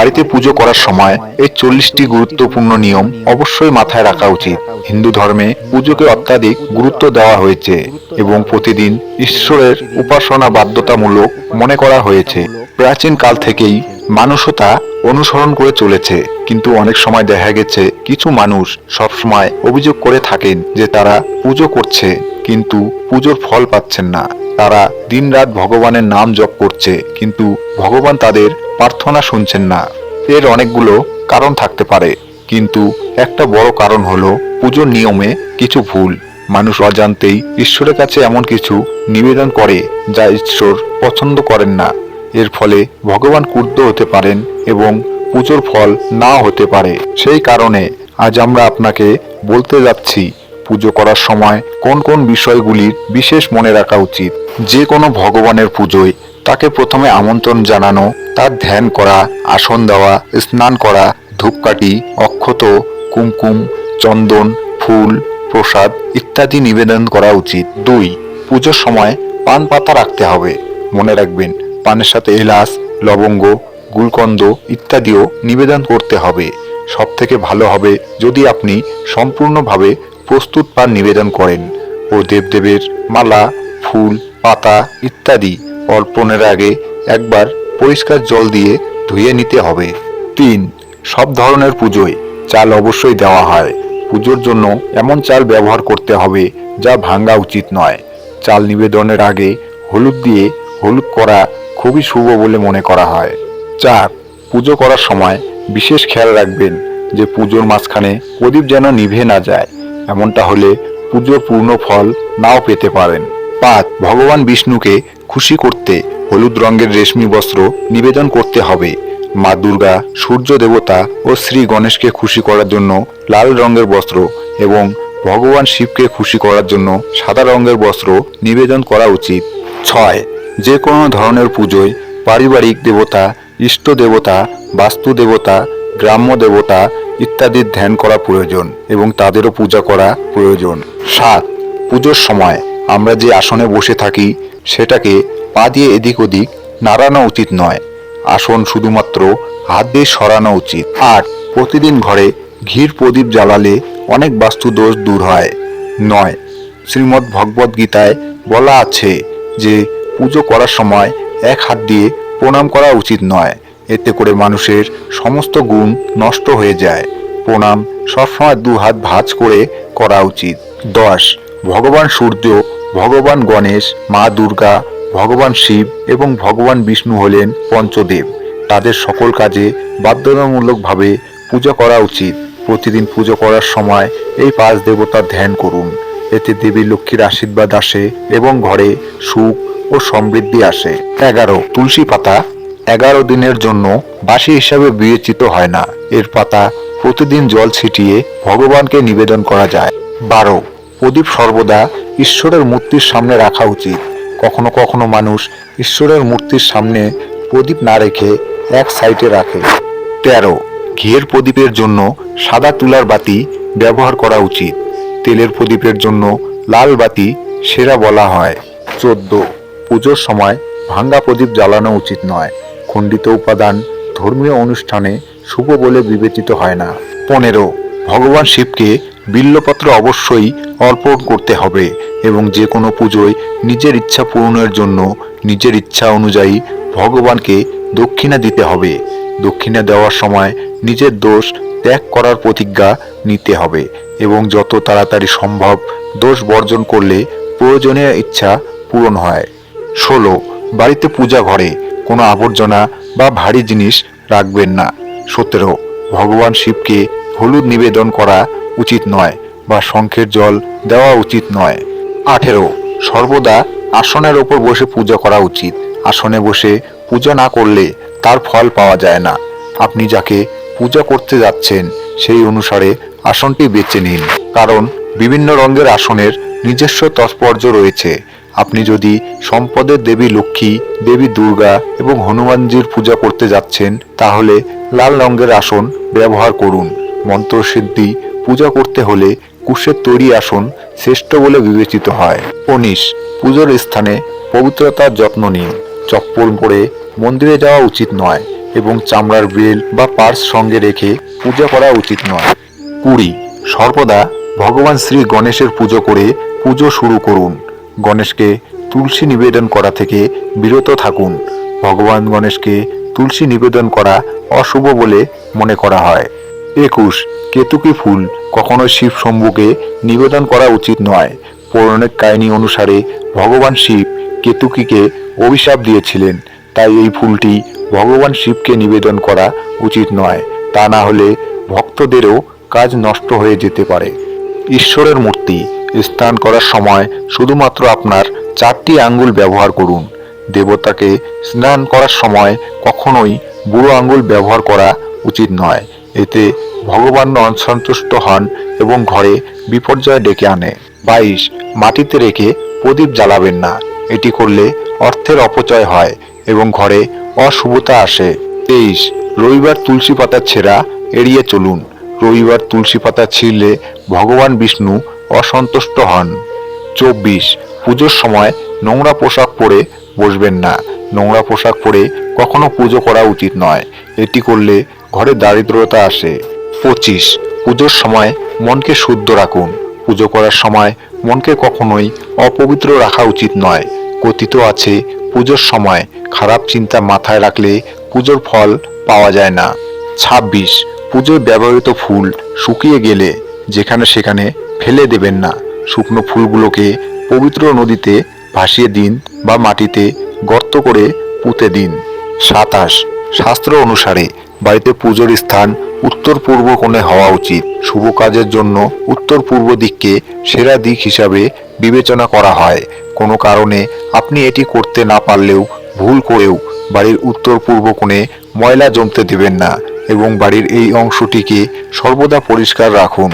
বাড়িতে পুজো করার সময় এই চল্লিশটি গুরুত্বপূর্ণ নিয়ম অবশ্যই মাথায় রাখা উচিত। হিন্দু ধর্মে পুজোকে অত্যাধিক গুরুত্ব দেওয়া হয়েছে এবং প্রতিদিন ঈশ্বরের উপাসনা বাধ্যতামূলক মনে করা হয়েছে। প্রাচীন কাল থেকেই মানুষও তা অনুসরণ করে চলেছে, কিন্তু অনেক সময় দেখা গেছে কিছু মানুষ সবসময় অভিযোগ করে থাকেন যে তারা পুজো করছে। কিন্তু পুজোর ফল পাচ্ছেন না। তারা দিনরাত ভগবানের নাম জপ করছে, কিন্তু ভগবান তাদের প্রার্থনা শুনছেন না। এর অনেকগুলো কারণ থাকতে পারে, কিন্তু একটা বড় কারণ হলো পুজোর নিয়মে কিছু ভুল। মানুষ অজান্তেই ঈশ্বরের কাছে এমন কিছু নিবেদন করে যা ঈশ্বর পছন্দ করেন না। এর ফলে ভগবান ক্রুদ্ধ হতে পারেন এবং পুজোর ফল না হতে পারে। সেই কারণে আজ আমরা আপনাকে বলতে যাচ্ছি পুজো করার সময় কোন কোন বিষয়গুলির বিশেষ মনে রাখা উচিত? যে কোনো ভগবানের পুজোয় তাকে প্রথমে আমন্ত্রণ জানানো, তার ধ্যান করা, আসন দেওয়া, স্নান করা, ধূপকাঠি, অক্ষত, কুমকুম, চন্দন, ফুল, প্রসাদ ইত্যাদি নিবেদন করা উচিত। দুই, পুজোর সময় পান পাতা রাখতে হবে। মনে রাখবেন, পানের সাথে এলাচ, লবঙ্গ, গুলকন্দ ইত্যাদিও নিবেদন করতে হবে। সব থেকে ভালো হবে যদি আপনি সম্পূর্ণভাবে প্রস্তুত পান নিবেদন করেন ও দেবদেবের মালা, ফুল, পাতা ইত্যাদি অর্পণের আগে একবার পরিষ্কার জল দিয়ে ধুয়ে নিতে হবে। তিন, সব ধরনের পুজোয় চাল অবশ্যই দেওয়া হয়। পুজোর জন্য এমন চাল ব্যবহার করতে হবে যা ভাঙ্গা উচিত নয়। চাল নিবেদনের আগে হলুদ দিয়ে হলুদ করা খুবই শুভ বলে মনে করা হয়। চার, পুজো করার সময় বিশেষ খেয়াল রাখবেন যে পুজোর মাঝখানে প্রদীপ যেন নিভে না যায়। এমনটা হলে পুজোর পূর্ণ ফল নাও পেতে পারেন। পাঁচ, ভগবান বিষ্ণুকে খুশি করতে হলুদ রঙের রেশমি বস্ত্র নিবেদন করতে হবে। মা দুর্গা, সূর্য দেবতা ও শ্রী গণেশকে খুশি করার জন্য লাল রঙের বস্ত্র এবং ভগবান শিবকে খুশি করার জন্য সাদা রঙের বস্ত্র নিবেদন করা উচিত। ছয়, যে কোনো ধরনের পুজোয় পারিবারিক দেবতা, ইষ্ট দেবতা, বাস্তু দেবতা, গ্রাম্য দেবতা ইত্যাদির ধ্যান করা প্রয়োজন এবং তাদেরও পূজা করা প্রয়োজন। সাত, পুজোর সময় আমরা যে আসনে বসে থাকি, সেটাকে পা দিয়ে এদিক ওদিক নাড়ানো উচিত নয়। আসন শুধুমাত্র হাত দিয়ে সরানো উচিত। আট, প্রতিদিন ঘরে ঘির প্রদীপ জ্বালালে অনেক বাস্তু দোষ দূর হয়। নয়, শ্রীমদ্ ভগবদ গীতায় বলা আছে যে পুজো করার সময় এক হাত দিয়ে প্রণাম করা উচিত নয়। এতে করে মানুষের সমস্ত গুণ নষ্ট হয়ে যায়। প্রণাম সবসময় দু হাত ভাঁজ করে করা উচিত। দশ, ভগবান সূর্য, ভগবান গণেশ, মা দুর্গা, ভগবান শিব এবং ভগবান বিষ্ণু হলেন পঞ্চদেব। তাদের সকল কাজে বাধ্যতামূলকভাবে পূজা করা উচিত। প্রতিদিন পুজো করার সময় এই পাঁচ দেবতার ধ্যান করুন। এতে দেবী লক্ষ্মীর আশীর্বাদ আসে এবং ঘরে সুখ ও সমৃদ্ধি আসে। এগারো, তুলসী পাতা এগারো দিনের জন্য বাসি হিসাবে বিবেচিত হয় না। এর পাতা প্রতিদিন জল ছিটিয়ে ভগবানকে নিবেদন করা যায়। বারো। প্রদীপ সর্বদা ঈশ্বরের মূর্তির সামনে রাখা উচিত। কখনো কখনো মানুষ ঈশ্বরের মূর্তির সামনে প্রদীপ না রেখে এক সাইডে রাখে। তেরো। ঘিয়ের প্রদীপের জন্য সাদা তুলার বাতি ব্যবহার করা উচিত। তেলের প্রদীপের জন্য লাল বাতি সেরা বলা হয়। চোদ্দ। পুজোর সময় ভাঙ্গা প্রদীপ জ্বালানো উচিত নয়। খণ্ডিত উপাদান ধর্মীয় অনুষ্ঠানে শুভ বলে বিবেচিত হয় না। পনেরো, ভগবান শিবকে বিল্লপত্র অবশ্যই অর্পণ করতে হবে এবং যে কোনো পুজোয় নিজের ইচ্ছা পূরণের জন্য নিজের ইচ্ছা অনুযায়ী ভগবানকে দক্ষিণা দিতে হবে। দক্ষিণা দেওয়ার সময় নিজের দোষ ত্যাগ করার প্রতিজ্ঞা নিতে হবে এবং যত তাড়াতাড়ি সম্ভব দোষ বর্জন করলে প্রয়োজনীয় ইচ্ছা পূরণ হয়। ষোলো, বাড়িতে পূজা ঘরে কোনো আবর্জনা বা ভারী জিনিস রাখবেন না। সতেরো, ভগবান শিবকে হলুদ নিবেদন করা উচিত নয় বা শঙ্খের জল দেওয়া উচিত নয়। আঠেরো, সর্বদা আসনের ওপর বসে পূজা করা উচিত। আসনে বসে পূজা না করলে তার ফল পাওয়া যায় না। আপনি যাকে পূজা করতে যাচ্ছেন, সেই অনুসারে আসনটি বেছে নিন। কারণ বিভিন্ন রঙের আসনের নিজস্ব তাৎপর্য রয়েছে। আপনি যদি সম্পদের দেবী লক্ষ্মী, দেবী দুর্গা এবং হনুমানজির পূজা করতে যাচ্ছেন, তাহলে লাল রঙের আসন ব্যবহার করুন। মন্ত্রসিদ্ধি, পূজা করতে হলে কুশের তৈরি আসন শ্রেষ্ঠ বলে বিবেচিত হয়। উনিশ, পুজোর স্থানে পবিত্রতার যত্ন নিন। চপ্পল পরে মন্দিরে যাওয়া উচিত নয় এবং চামড়ার বেল বা পার্স সঙ্গে রেখে পূজা করা উচিত নয়। কুড়ি, সর্বদা ভগবান শ্রী গণেশের পুজো করে পুজো শুরু করুন। গণেশকে তুলসী নিবেদন করা থেকে বিরত থাকুন। ভগবান গণেশকে তুলসী নিবেদন করা অশুভ বলে মনে করা হয়। একুশ, কেতুকি ফুল কখনো শিব শম্ভুকে নিবেদন করা উচিত নয়। পৌরাণিক কাহিনী অনুসারে ভগবান শিব কেতুকিকে অভিশাপ দিয়েছিলেন। তাই এই ফুলটি ভগবান শিবকে নিবেদন করা উচিত নয়। তা না হলে ভক্তদেরও কাজ নষ্ট হয়ে যেতে পারে। ঈশ্বরের মূর্তি স্নান করার সময় শুধুমাত্র আপনার চারটি আঙ্গুল ব্যবহার করুন। দেবতাকে স্নান করার সময় কখনোই বুড়ো আঙ্গুল ব্যবহার করা উচিত নয়। এতে ভগবান অসন্তুষ্ট হন এবং ঘরে বিপর্যয় ডেকে আনে। বাইশ, মাটিতে রেখে প্রদীপ জ্বালাবেন না। এটি করলে অর্থের অপচয় হয় এবং ঘরে অশুভতা আসে। তেইশ, রবিবার তুলসী পাতা ছেঁড়া এড়িয়ে চলুন। রবিবার তুলসী পাতা ছিঁড়লে ভগবান বিষ্ণু অসন্তুষ্ট হন। চব্বিশ, পুজোর সময় নোংরা পোশাক পরে বসবেন না। নোংরা পোশাক পরে কখনো পুজো করা উচিত নয়। এটি করলে ঘরে দারিদ্রতা আসে। পঁচিশ, পুজোর সময় মনকে শুদ্ধ রাখুন। পুজো করার সময় মনকে কখনোই অপবিত্র রাখা উচিত নয়। কথিত আছে, পুজোর সময় খারাপ চিন্তা মাথায় রাখলে পুজোর ফল পাওয়া যায় না। ছাব্বিশ, পুজোয় ব্যবহৃত ফুল শুকিয়ে গেলে যেখানে সেখানে ফেলে দেবেন না। শুকনো ফুলগুলোকে পবিত্র নদীতে ভাসিয়ে দিন বা মাটিতে গর্ত করে পুঁতে দিন। সাতাশ, শাস্ত্র অনুসারে বাড়িতে পুজোর স্থান উত্তর পূর্ব কোণে হওয়া উচিত। শুভ কাজের জন্য উত্তর পূর্ব দিককে সেরা দিক হিসাবে বিবেচনা করা হয়। কোনো কারণে আপনি এটি করতে না পারলেও ভুল করেও বাড়ির উত্তর পূর্ব কোণে ময়লা জমতে দেবেন না এবং বাড়ির এই অংশটিকে সর্বদা পরিষ্কার রাখুন।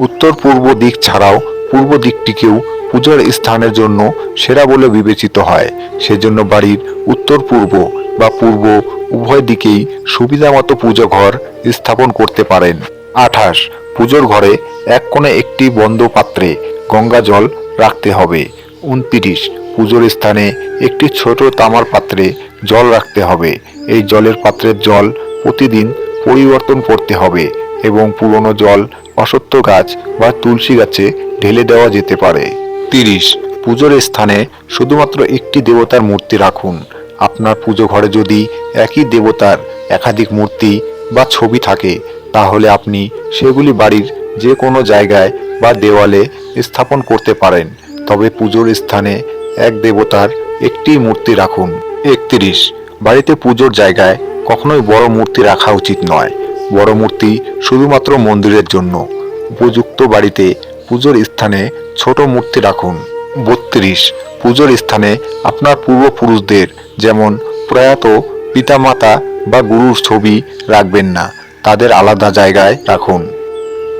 উত্তর পূর্ব দিক ছাড়াও পূর্ব দিকটিকেও পূজার স্থানের জন্য সেরা বলে বিবেচিত হয়। সেজন্য বাড়ির উত্তর পূর্ব বা পূর্ব উভয় দিকেই সুবিধামতো পুজো ঘর স্থাপন করতে পারেন। আঠাশ, পুজোর ঘরে এক কোণে একটি বন্ধ পাত্রে গঙ্গা জল রাখতে হবে। উনতিরিশ, পুজোর স্থানে একটি ছোট তামার পাত্রে জল রাখতে হবে। এই জলের পাত্রের জল প্রতিদিন পরিবর্তন করতে হবে এবং পুরনো জল অসত্য গাছ বা তুলসী গাছে ঢেলে দেওয়া যেতে পারে। তিরিশ, পুজোর স্থানে শুধুমাত্র একটি দেবতার মূর্তি রাখুন। আপনার পুজো ঘরে যদি একই দেবতার একাধিক মূর্তি বা ছবি থাকে, তাহলে আপনি সেগুলি বাড়ির যে কোনো জায়গায় বা দেওয়ালে স্থাপন করতে পারেন। তবে পুজোর স্থানে এক দেবতার একটি মূর্তি রাখুন। একত্রিশ, বাড়িতে পুজোর জায়গায় কখনোই বড় মূর্তি রাখা উচিত নয়। বড় মূর্তি শুধুমাত্র মন্দিরের জন্য। উপযুক্ত বাড়িতে পুজোর স্থানে ছোট মূর্তি রাখুন। বত্রিশ, পুজোর স্থানে আপনার পূর্বপুরুষদের যেমন প্রয়াত পিতামাতা বা গুরুর ছবি রাখবেন না, তাদের আলাদা জায়গায় রাখুন।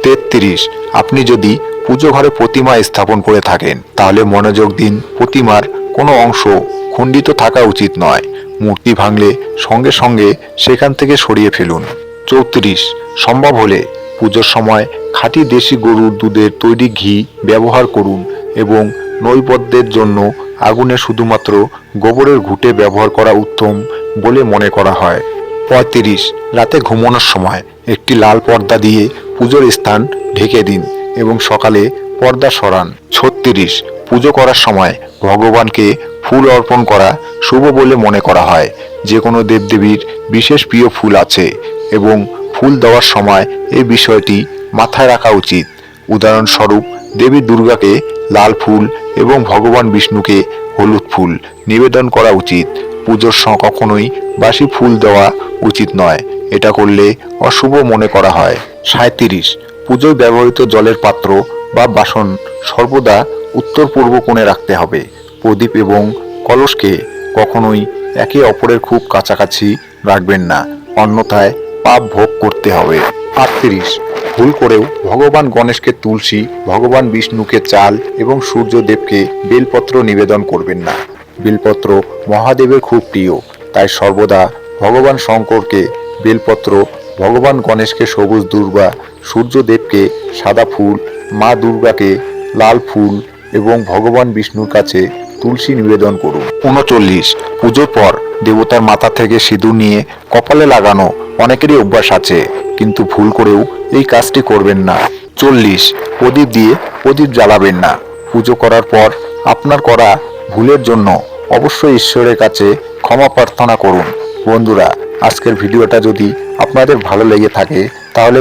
তেত্রিশ, আপনি যদি পুজো ঘরে প্রতিমা স্থাপন করে থাকেন, তাহলে মনোযোগ দিন প্রতিমার কোনো অংশ খণ্ডিত থাকা উচিত নয়। মূর্তি ভাঙলে সঙ্গে সঙ্গে সেখান থেকে সরিয়ে ফেলুন। চৌত্রিশ। সম্ভব হলে পুজোর সময় খাঁটি দেশি গরুর দুধের তৈরি ঘি ব্যবহার করুন এবং নৈবদ্যের জন্য আগুনে শুধুমাত্র গোবরের ঘুঁটে ব্যবহার করা উত্তম বলে মনে করা হয়। পঁয়ত্রিশ। রাতে ঘুমানোর সময় একটি লাল পর্দা দিয়ে পুজোর স্থান ঢেকে দিন এবং সকালে পর্দা সরান। ছত্রিশ। পুজো করার সময় ভগবানকে ফুল অর্পণ করা শুভ বলে মনে করা হয়। যে কোনো দেবদেবীর বিশেষ প্রিয় ফুল আছে এবং ফুল দেওয়ার সময় এই বিষয়টি মাথায় রাখা উচিত। উদাহরণস্বরূপ দেবী দুর্গাকে লাল ফুল এবং ভগবান বিষ্ণুকে হলুদ ফুল নিবেদন করা উচিত। পুজোর কখনোই বাসি ফুল দেওয়া উচিত নয়। এটা করলে অশুভ মনে করা হয়। সাঁত্রিশ পুজোয় ব্যবহৃত জলের পাত্র বা বাসন সর্বদা উত্তর পূর্ব কোণে রাখতে হবে। প্রদীপ এবং কলসকে কখনোই একে অপরের খুব কাছাকাছি রাখবেন না। অন্যথায় পাপ ভোগ করতে হবে। আটত্রিশ। ভুল করেও ভগবান গণেশকে তুলসী, ভগবান বিষ্ণুকে চাল এবং সূর্যদেবকে বেলপত্র নিবেদন করবেন না। বেলপত্র মহাদেবের খুব প্রিয়। তাই সর্বদা ভগবান শঙ্করকে বেলপত্র, ভগবান গণেশকে সবুজ দুর্গা, সূর্যদেবকে সাদা ফুল, মা দুর্গাকে লাল ফুল এবং ভগবান বিষ্ণুর কাছে তুলসী নিবেদন করুন। উনচল্লিশ, পুজোর পর দেবতার মাথা থেকে সিঁদুর নিয়ে কপালে লাগানো অনেকেরই অভ্যাস আছে, কিন্তু ভুল করেও এই কাজটি করবেন না। চল্লিশ, প্রদীপ দিয়ে প্রদীপ জ্বালাবেন না। পুজো করার পর আপনার করা ভুলের জন্য অবশ্যই ঈশ্বরের কাছে ক্ষমা প্রার্থনা করুন। বন্ধুরা, আজকের ভিডিওটা যদি আপনাদের ভালো লেগে থাকে, তাহলে